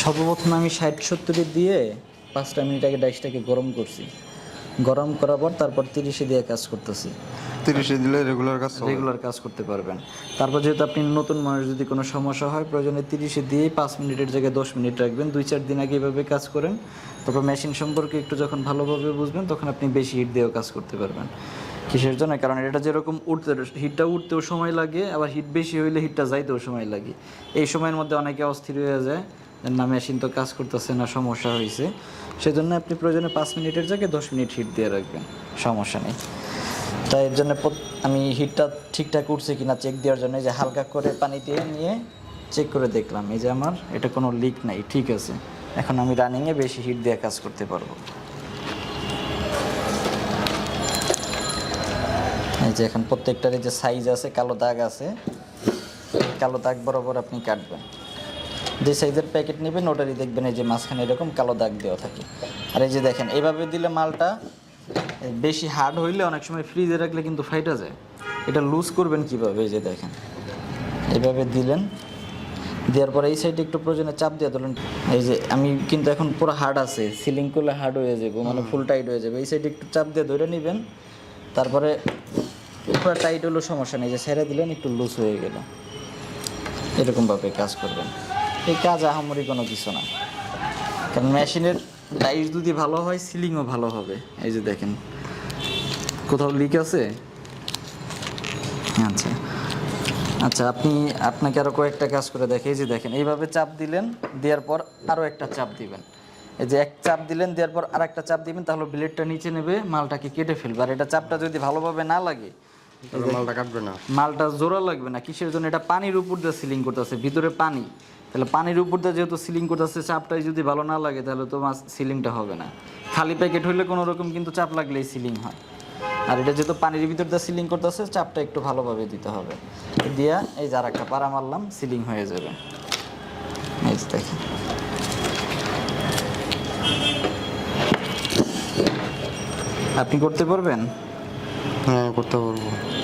সর্বপ্রথম আমি ষাট সত্তরে দিয়ে পাঁচটা মিনিট আগে ডাইসটাকে গরম করছি। গরম করার পর তারপর তিরিশে দিয়ে কাজ করতেছি। তিরিশে দিলে রেগুলার কাজ রেগুলার কাজ করতে পারবেন। তারপর যেহেতু আপনি নতুন মানুষ যদি কোনো সমস্যা হয় প্রয়োজনে তিরিশে দিয়ে পাঁচ মিনিটের জায়গায় দশ মিনিট রাখবেন। দুই চার দিন আগে এভাবে কাজ করেন। তারপর মেশিন সম্পর্কে একটু যখন ভালোভাবে বুঝবেন তখন আপনি বেশি হিট দিয়েও কাজ করতে পারবেন। কিসের জন্য? কারণ এটা যেরকম উঠতে হিটটা উঠতেও সময় লাগে আবার হিট বেশি হইলে হিটটা যাইতেও সময় লাগে। এই সময়ের মধ্যে অনেকে অস্থির হয়ে যায়। না মেশিন তো কাজ করতেছে না, সমস্যা হয়েছে সেজন্য আপনি প্রয়োজনে পাঁচ মিনিটের জায়গায় দশ মিনিট হিট দিয়ে রাখবেন, সমস্যা নেই। তাই এর জন্য আমি হিটটা ঠিকঠাক উঠছে কিনা চেক দেওয়ার জন্য যে হালকা করে পানি দিয়ে নিয়ে চেক করে দেখলাম। এই যে আমার, এটা কোনো লিক নাই, ঠিক আছে। এখন আমি রানিংয়ে বেশি হিট দিয়ে কাজ করতে পারব। এই যে এখন প্রত্যেকটার যে সাইজ আছে, কালো দাগ আছে। কালো দাগ বরাবর আপনি কাটবেন। যে সাইজের প্যাকেট নেবেন ওটারই দেখবেন এই যে মাঝখানে এরকম কালো দাগ দেওয়া থাকে। আর এই যে দেখেন এভাবে দিলে মালটা বেশি হার্ড হইলে অনেক সময় ফ্রিজে রাখলে কিন্তু ফাইটা যায়। এটা লুজ করবেন কীভাবে? এই যে দেখেন এইভাবে দিলেন। দেওয়ার পরে এই সাইডে একটু প্রয়োজনে চাপ দিয়ে ধরুন এই যে আমি কিন্তু এখন পুরো হার্ড আছে সিলিং করলে হার্ড হয়ে যাবে মানে ফুল টাইট হয়ে যাবে। এই সাইডে একটু চাপ দিয়ে ধরে নেবেন। তারপরে পুরো টাইট হলো সমস্যা নেই। যে ছেড়ে দিলেন একটু লুজ হয়ে গেল। এরকমভাবে কাজ করবেন। এই কাজ আহামরি কোনো কিছু না। কারণ মেশিনের ডাইস যদি ভালো হয়, সিলিংও ভালো হবে। এই যে দেখেন, কোথাও লিক আছে? আচ্ছা। আচ্ছা আপনি, আপনাকে আরও কয়েকটা কাজ করে দেখে। এই যে দেখেন, এইভাবে চাপ দিলেন, দেওয়ার পর আরও একটা চাপ দিবেন। এই যে এক চাপ দিলেন, দেওয়ার পর আর একটা চাপ দিবেন, তাহলে ব্লেডটা নিচে নেবে, মালটাকে কেটে ফেলবে। আর এটা চাপটা যদি ভালোভাবে না লাগে মালটা কাটবে না। মালটা জোড়া লাগবে না কিসের জন্য? এটা পানির উপর দিয়ে সিলিং করতেছে ভিতরে পানি। তাহলে পানির উপর দিয়ে যেহেতু সিলিং করতেছে চাপটাই যদি ভালো না লাগে তাহলে তো মাছ সিলিংটা হবে না। খালি প্যাকেট হইলে কোনো রকম কিন্তু চাপ লাগলেই সিলিং হয়। আর এটা যেহেতু পানির ভিতর দিয়ে সিলিং করতেছে চাপটা একটু ভালোভাবে দিতে হবে। দিয়া এই যার একটা পাড়া মারলাম সিলিং হয়ে যাবে। এই যে আপনি করতে পারবেন? করতে পারব